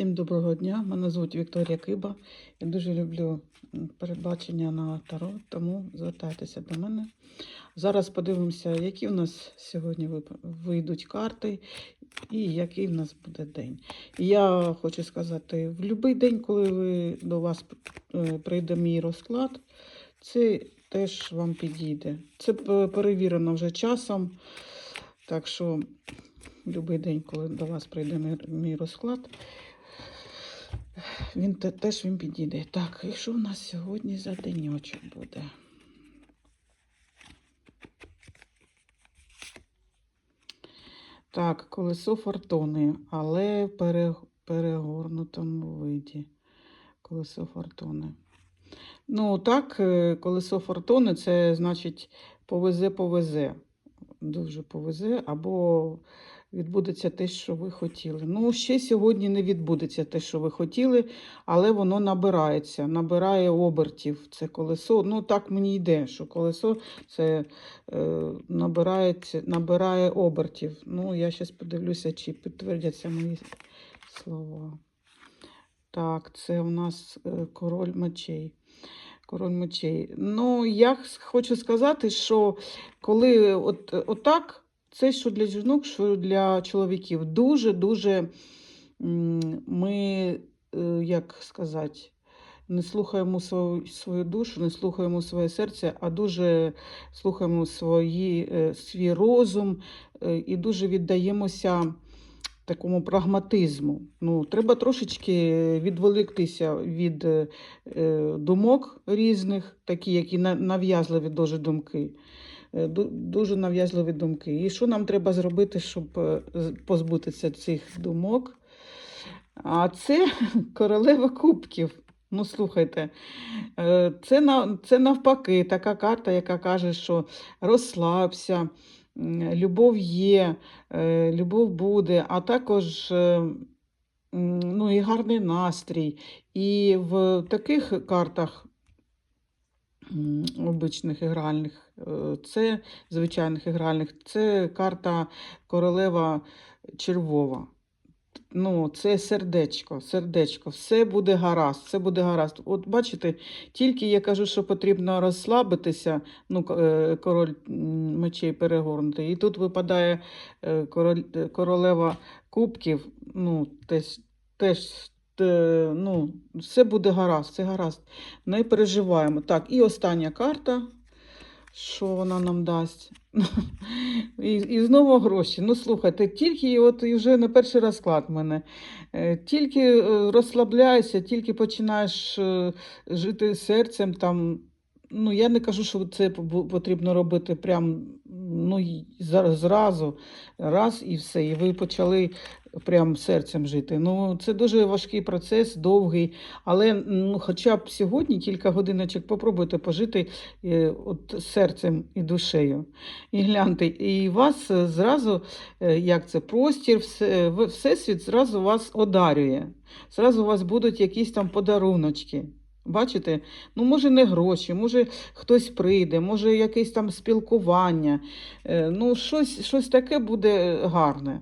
Всім доброго дня. Мене звуть Вікторія Киба. Я дуже люблю передбачення на таро, тому звертайтеся до мене. Зараз подивимося, які в нас сьогодні вийдуть карти і який в нас буде день. Я хочу сказати, в будь-який день, коли ви, до вас е, прийде мій розклад, це теж вам підійде. Це перевірено вже часом. Так що будь-який день, коли до вас прийде мій розклад, він теж він підійде. Так, і що в нас сьогодні за денечок буде? Так, колесо фортуни, але в перегорнутому виді. Колесо фортуни. Ну, так, е, колесо фортуни це значить повезе-повезе. Дуже повезе, або відбудеться те, що ви хотіли. Ну, ще сьогодні не відбудеться те, що ви хотіли, але воно набирається, набирає обертів. Це колесо. Ну, так мені йде, що колесо це е, набирається, набирає обертів. Ну, я зараз подивлюся, чи підтвердяться мої слова. Так, це у нас е, король мечей. Король мечей. Ну, я хочу сказати, що коли от, отак, це що для жінок, що для чоловіків. Дуже-дуже ми, е, як сказати, не слухаємо свою, свою душу, не слухаємо своє серце, а дуже слухаємо свої, е, свій розум е, і дуже віддаємося такому прагматизму. Ну, треба трошечки відволіктися від е, е, думок різних, такі, які нав'язливі дуже думки. Е, Дуже нав'язливі думки. І що нам треба зробити, щоб е, позбутися цих думок? А це королева кубків. Ну, слухайте, це, це навпаки така карта, яка каже, що розслабся, любов є, е, любов буде, а також е, ну, і гарний настрій. І в таких картах обичних ігральних, е, це звичайних ігральних, це карта королева червова. Ну, це сердечко, сердечко, все буде гаразд, все буде гаразд. От бачите, тільки я кажу, що потрібно розслабитися, ну, е, король мечей перегорнутий, і тут випадає е, король, е, королева кубків, ну, теж, теж ну, все буде гаразд, все гаразд. Не переживаємо. Так, і остання карта, що вона нам дасть. І, і знову гроші. Ну, слухайте, тільки от і вже не перший розклад в мене. Е, Тільки е, розслабляйся, тільки починаєш е, жити серцем там. Ну, я не кажу, що це потрібно робити прям ну, зразу, раз і все. І ви почали прям серцем жити. Ну, це дуже важкий процес, довгий. Але ну, хоча б сьогодні кілька годиночок попробуйте пожити е, от серцем і душею. І гляньте, і вас зразу, е, як це, простір, все, всесвіт зразу вас одарює. Зразу у вас будуть якісь там подаруночки. Бачите? Ну, може, не гроші, може, хтось прийде, може, якесь там спілкування. Е, Ну, щось, щось таке буде гарне.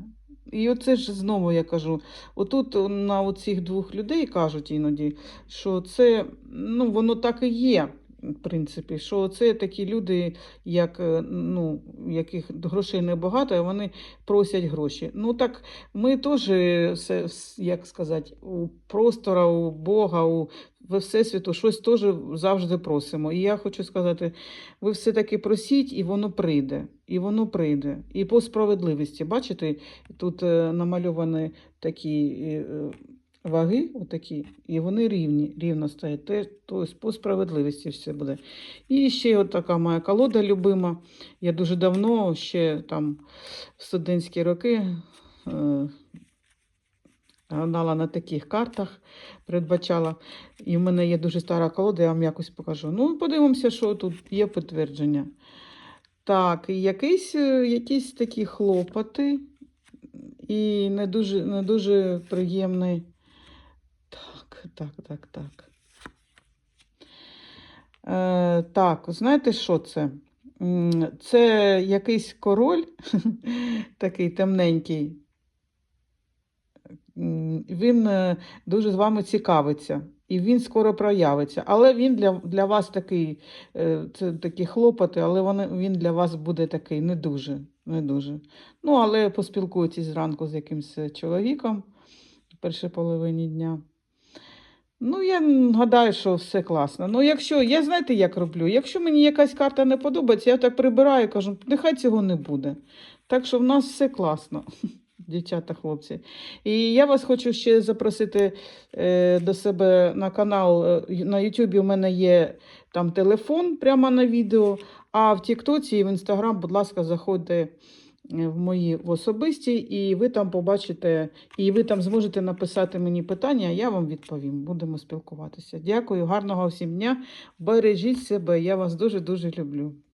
І оце ж знову я кажу: отут на оцих двох людей кажуть іноді, що це ну, воно так і є, в принципі, що це такі люди, як, е, ну, яких грошей небагато, а вони просять гроші. Ну так ми теж, е, як сказати, у простора, у Бога, у Всесвіту щось теж завжди просимо. І я хочу сказати, ви все-таки просіть, і воно прийде. І воно прийде. І по справедливості. Бачите, тут е, намальовані такі ваги, отакі, і вони рівні, рівно стоять. Те, тобто по справедливості все буде. І ще от така моя колода любима. Я дуже давно, ще там в студентські роки, е, гадала на таких картах, передбачала. І в мене є дуже стара колода, я вам якось покажу. Ну, подивимося, що тут є підтвердження. Так, і якісь, е, якісь такі хлопоти, і не дуже, не дуже приємний. Так, так, так. Е, так, знаєте, що це? Це якийсь король, такий темненький, він е, дуже з вами цікавиться. І він скоро проявиться. Але він для, для вас такий, е, це такі хлопоти, але вони, він для вас буде такий не дуже. Не дуже. Ну, але поспілкуйтесь зранку з якимось е, чоловіком в першій половині дня. Ну, я гадаю, що все класно. Ну, якщо, я знаєте, як роблю? Якщо мені якась карта не подобається, я так прибираю і кажу, нехай цього не буде. Так що в нас все класно, дівчата, хлопці. І я вас хочу ще запросити е, до себе на канал. Е, На Ютубі у мене є там телефон прямо на відео, а в Тіктоці і в Інстаграм, будь ласка, заходьте в мої в особисті, і ви там побачите, і ви там зможете написати мені питання, я вам відповім. Будемо спілкуватися. Дякую, гарного всім дня. Бережіть себе. Я вас дуже-дуже люблю.